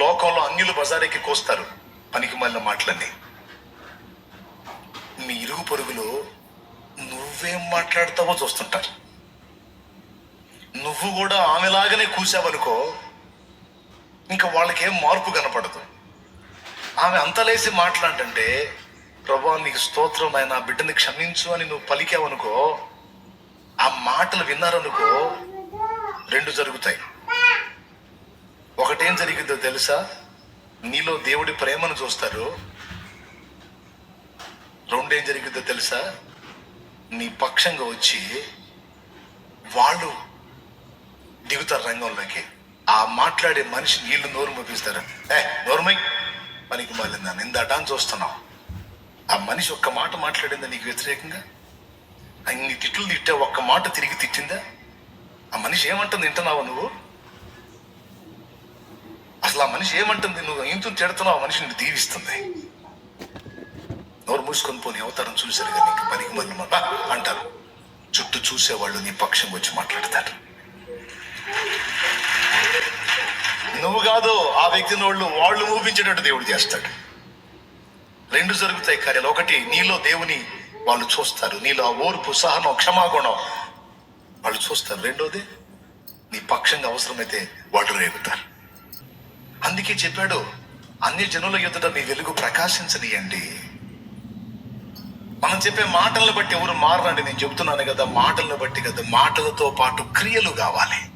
లోకంలో అన్యులు బజారెక్కి కోస్తారు. పనికి మళ్ళీ మాటలన్నీ. మీ ఇరుగు పొరుగులు నువ్వేం మాట్లాడతావో చూస్తుంటారు. నువ్వు కూడా ఆమెలాగానే కూసావనుకో ఇంకా వాళ్ళకేం మార్పు కనపడదు. ఆమె అంతలేసి మాట్లాడంటే ప్రభా నీకు స్తోత్రం ఆయన బిడ్డని క్షమించు అని నువ్వు పలికావనుకో ఆ మాటలు విన్నారనుకో రెండు జరుగుతాయి. ఏం జరిగిందో తెలుసా? నీలో దేవుడి ప్రేమను చూస్తారు. రెండేం జరిగిందో తెలుసా? నీ పక్షంగా వచ్చి వాళ్ళు దిగుతారు రంగంలోకి. ఆ మాట్లాడే మనిషి నీళ్ళు నోరు మోపిస్తారు. ఏ నోరుమై పనికి మాలిందా నిందట అని చూస్తున్నావు. ఆ మనిషి ఒక్క మాట మాట్లాడిందా నీకు వ్యతిరేకంగా? అన్ని తిట్లు తిట్టా ఒక్క మాట తిరిగి తిట్టిందా? ఆ మనిషి ఏమంటుంది వింటున్నావా నువ్వు? అసలు ఆ మనిషి ఏమంటుంది? నువ్వు ఇంత చెడుతున్నావు ఆ మనిషిని దీవిస్తుంది. నోరు మూసుకొని పోని అవతారం చూశారు కానీ నీకు పనికి మళ్ళీ అంటారు. చుట్టూ చూసేవాళ్ళు నీ పక్షం వచ్చి మాట్లాడతారు. నువ్వు కాదు ఆ వ్యక్తిని వాళ్ళు వాళ్ళు ఊపించేటట్టు దేవుడు చేస్తాడు. రెండు జరుగుతాయి కార్యాలు. ఒకటి నీలో దేవుని వాళ్ళు చూస్తారు. నీలో ఆ ఓర్పు సహనం క్షమాగుణం వాళ్ళు చూస్తారు. రెండోది నీ పక్షంగా అవసరమైతే వాళ్ళు రేగుతారు. అందుకే చెప్పాడు అన్ని జనుల ఎదుట మీ వెలుగు ప్రకాశించనియండి. మనం చెప్పే మాటలను బట్టి ఎవరు మారనండి నేను చెబుతున్నాను కదా మాటలను బట్టి కదా మాటలతో పాటు క్రియలు కావాలి.